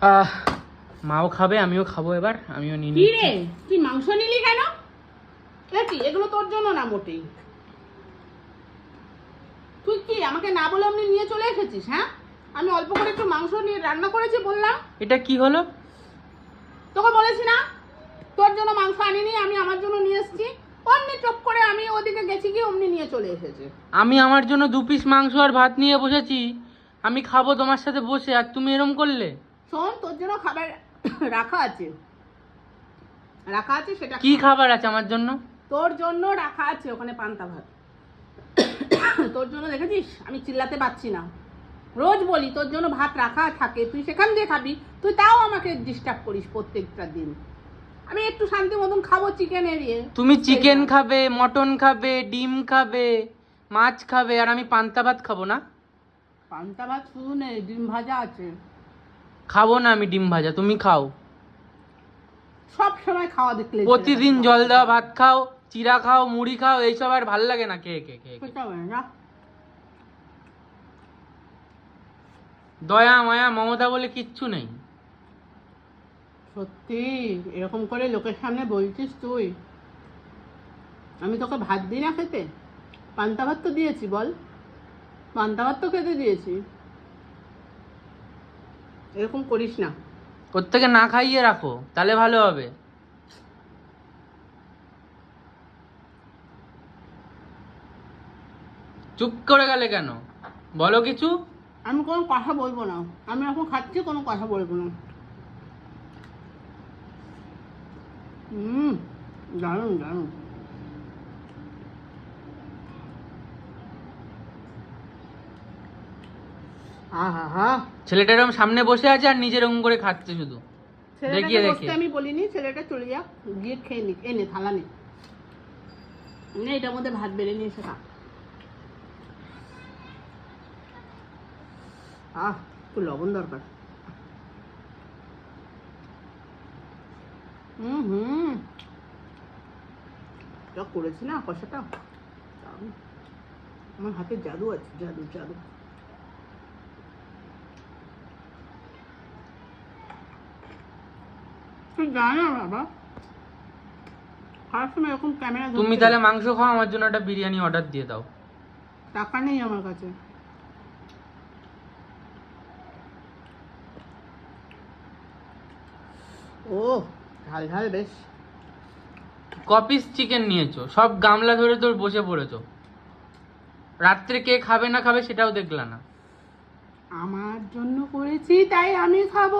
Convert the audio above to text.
আহ মাও খাবে আমিও খাব এবার আমিও নিয়ে কি রে? তুই মাংস নিলি কেন? কি এগুলো তোর জন্য না মোটেই। তুই কি আমাকে না বলে অমনি নিয়ে চলে এসেছিস হ্যাঁ? আমি অল্প করে একটু মাংস নিয়ে রান্না করেছি বললাম। এটা কি হলো? তোকে বলেছি না? তোর জন্য মাংস আনিনি আমি আমার জন্য নিয়ে এসেছি। অমনি চপ করে আমি ওদিকে গেছি কি অমনি নিয়ে চলে এসেছে। আমি আমার জন্য দু পিস মাংস আর ভাত নিয়ে বসেছি। আমি খাব তোমার সাথে বসে আর তুমি এরম করলে? শোন তোর জন্য খাবার রাখা আছে। রাখা আছে সেটা কি খাবার আছে আমার জন্য? তোর জন্য রাখা আছে ওখানে পান্তা ভাত। তোর জন্য দেখেছিস? আমি চিল্লাতে পারছি না। রোজ বলি তোর জন্য ভাত রাখা থাকে তুই সেখান দিয়ে খাবি তুই তাও আমাকে ডিস্টার্ব করিস প্রত্যেকটা দিন। আমি একটু শান্তি মতন খাব চিকেন এরিয়ে তুমি চিকেন খাবে মটন খাবে ডিম খাবে মাছ খাবে আর আমি পান্তা ভাত খাব না? পান্তা ভাত শুধু নেই ডিম ভাজা আছে। খাব না আমি ডিম ভাজা তুমি খাও। সব সময় খাওয়া দেখলে প্রতিদিন জল দেওয়া ভাত খাও চিরা খাও মুড়ি খাও এইসব আর ভালো লাগে না। খেয়ে হবে না। দয়া মায়া মমতা বলে কিচ্ছু নেই। সত্যি এরকম করে লোকের সামনে বলছিস তুই। আমি তোকে ভাত দিই না খেতে? পান্তা ভাত তো দিয়েছি বল। পান্তা ভাত তো খেতে দিয়েছি। এরকম করিস না। ওর থেকে না খাইয়ে রাখো তাহলে ভালো হবে। চুপ করে গেলে কেন? বলো কিছু। আমি কোনো কথা বলব না। আমি এখন খাচ্ছি কোনো কথা বলব না। হুম দারুণ দারুণ আহা হা ছেলেটা এরকম সামনে বসে আছে আর নিজের এরকম করে খাচ্ছে শুধু। দেখিয়ে। আমি বলিনি ছেলেটা চলে যা গিয়ে খেয়ে নি এনে থালা নে। নে এটার মধ্যে ভাত বেড়ে নিয়ে এসে খা। আহ একটু লবণ দরকার। হুম হুম। যা করেছি না কষাটা? আমার হাতে জাদু আছে জাদু জাদু। তুই জানো না বাবা। খাওয়ার সময় এরকম ক্যামেরা তুমি তাহলে মাংস খাও আমার জন্য একটা বিরিয়ানি অর্ডার দিয়ে দাও। টাকা নেই আমার কাছে। ও ঝাল ঝাল বেশ। কপিস চিকেন নিয়েছো? সব গামলা ধরে তোর বসে পড়েছো। রাত্রে কে খাবে না খাবে সেটাও দেখলা না। আমার জন্য করেছি তাই আমি খাব।